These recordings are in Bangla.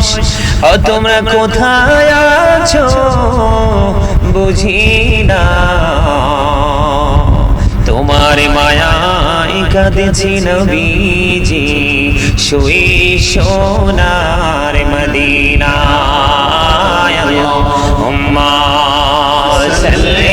ও, তোমরা কোথায় আছো? বুঝি না। তোমার মায়ায় কাঁদেছি নবীজি। শুই সোনার মদিনায় আল্লাহুম্মা সাল্লি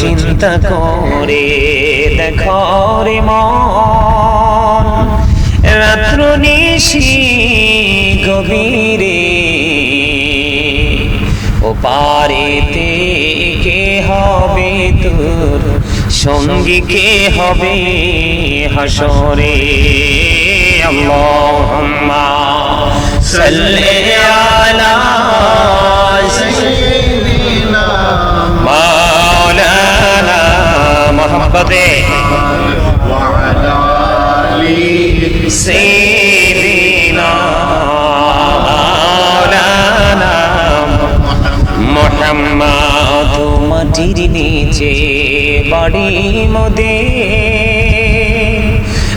চিন্তা করে দেখো রে মন। রাত্র নিশি গভীরে, ও পারেতে কে হবে তোর? সঙ্গী কে হবে হাসরে? আল্লাহুম্মা সাল্লি আলা মোহাম্মদে মোহাম্মদ মাটির নিচে বাড়ি মদে।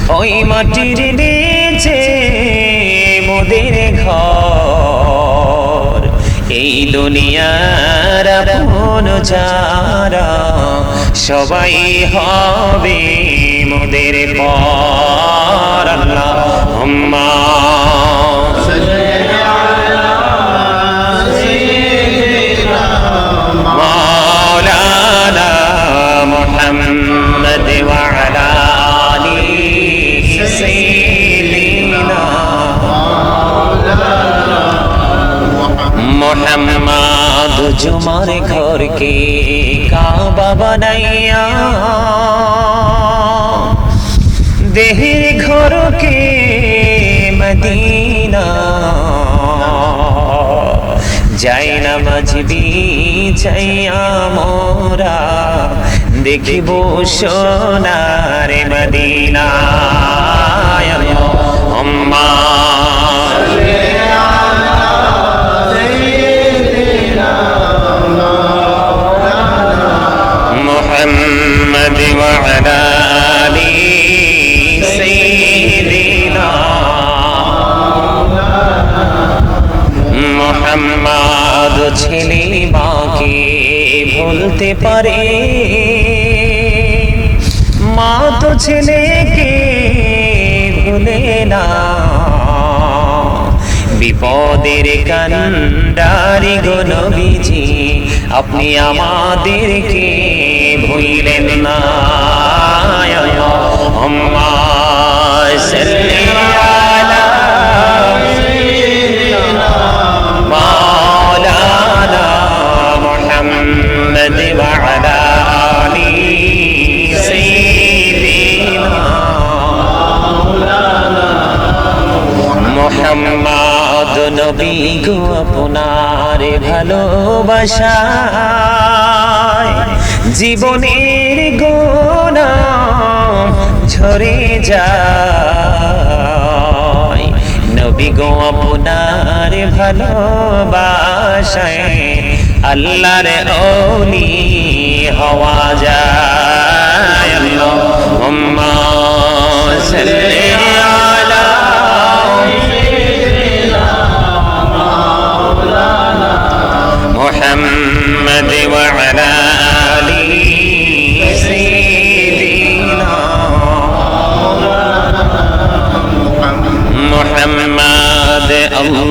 ওই মাটির নিচে মোদের ঘর। এই দুনিয়ার আপন যারা সবাই হবে মোদের পর জুমার ঘরকে কাবা বানাইয়া। দেহের ঘরকে মদিনা। যাই না মাঝবি চাইয়া মোরা, দেখিব সোনার মদিনা। মোহাম্মদ ছেলে মাকে ভুলতে পারে। মা তো ছেলেকে ভুলে না। বিপদের কান্ডারি গনবিজি আপনি আমাদেরকে ভুইলেন না। মোহাম্মদ নবী গো আপনার ভালোবাসায় জীবনের গোনা ঝরে যায়। নবী গো আপনার ভালোবাসায় আল্লাহর ওলি হওয়া যায়। আল্লাহুম্মা সাল্লি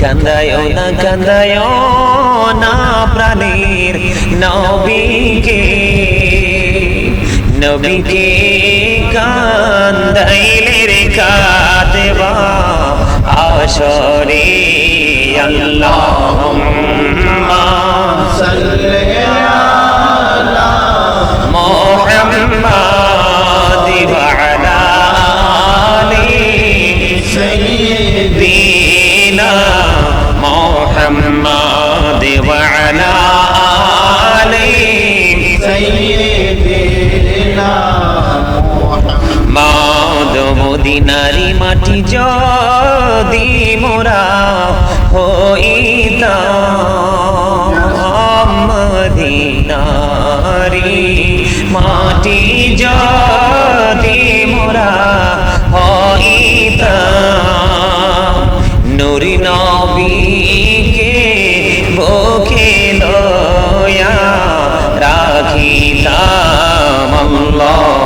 কান্দায় না কান্দায় না প্রাণীর নবীকে। নবীকে কান্দাইলে রে কাঁদবা আসরে আল্লাহ محمد وعلى آل سيدنا محمد. মদিনারি মাটি যদি মোরা হইতাম মদিনারি মাটি যদি মোরা হইতাম নুরি নবী লয়া রাখিতাম আল্লাহুম্মা